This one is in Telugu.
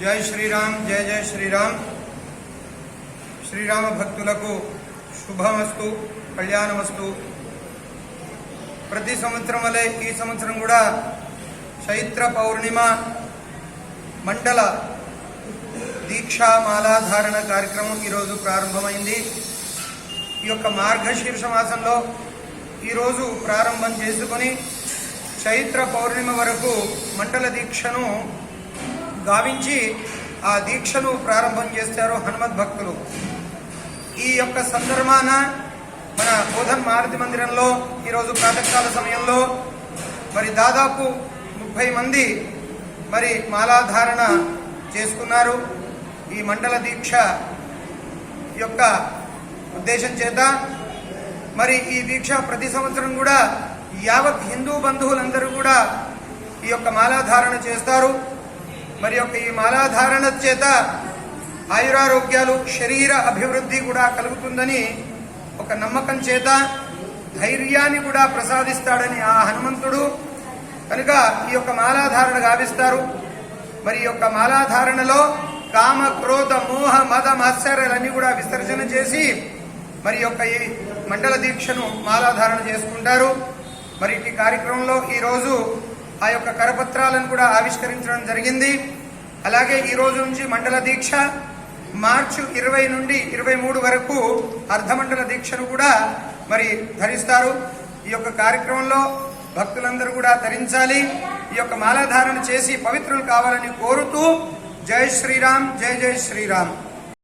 జై శ్రీరామ్ జయ జయ శ్రీరామ్. శ్రీరామ భక్తులకు శుభమస్తు కళ్యాణమస్తు. ప్రతి సంవత్సరం వలె ఈ సంవత్సరం కూడా చైత్ర పౌర్ణిమ మండల దీక్షామాలాధారణ కార్యక్రమం ఈరోజు ప్రారంభమైంది. ఈ యొక్క మార్గశీర్ష మాసంలో ఈరోజు ప్రారంభం చేసుకొని చైత్ర పౌర్ణిమ వరకు మండల దీక్షను గావించి ఆ దీక్షను ప్రారంభం చేస్తారు హనుమద్ భక్తులు. ఈ యొక్క సందర్భాన మన బోధన్ మారుతి మందిరంలో ఈరోజు ప్రాతకాల సమయంలో మరి దాదాపు ముప్పై మంది మరి మాలాధారణ చేసుకున్నారు. ఈ మండల దీక్ష యొక్క ఉద్దేశం చేత మరి ఈ దీక్ష ప్రతి సంవత్సరం కూడా యావత్ హిందూ బంధువులందరూ కూడా ఈ యొక్క మాలాధారణ చేస్తారు. మరి యొక్క ఈ మాలాధారణ చేత ఆయురారోగ్యాలు శరీర అభివృద్ధి కూడా కలుగుతుందని ఒక నమ్మకం చేత ధైర్యాన్ని కూడా ప్రసాదిస్తాడని ఆ హనుమంతుడు కనుక ఈ యొక్క మాలాధారణ గావిస్తారు మరి యొక్క మాలాధారణలో కామ క్రోధ మోహ మద మత్సరాలన్నీ కూడా విసర్జన చేసి మరి యొక్క ఈ మండల దీక్షను మాలాధారణ చేసుకుంటారు. మరి ఈ కార్యక్రమంలో ఈరోజు ఆ యొక్క కరపత్రాలను కూడా ఆవిష్కరించడం జరిగింది. అలాగే ఈ రోజు నుంచి మండల దీక్ష మార్చి ఇరవై నుండి ఇరవై మూడు వరకు అర్ధమండల దీక్షను కూడా మరి ధరిస్తారు. ఈ యొక్క కార్యక్రమంలో భక్తులందరూ కూడా ధరించాలి ఈ యొక్క మాలాధారణ చేసి పవిత్రులు కావాలని కోరుతూ జై శ్రీరామ్ జై జై శ్రీరామ్.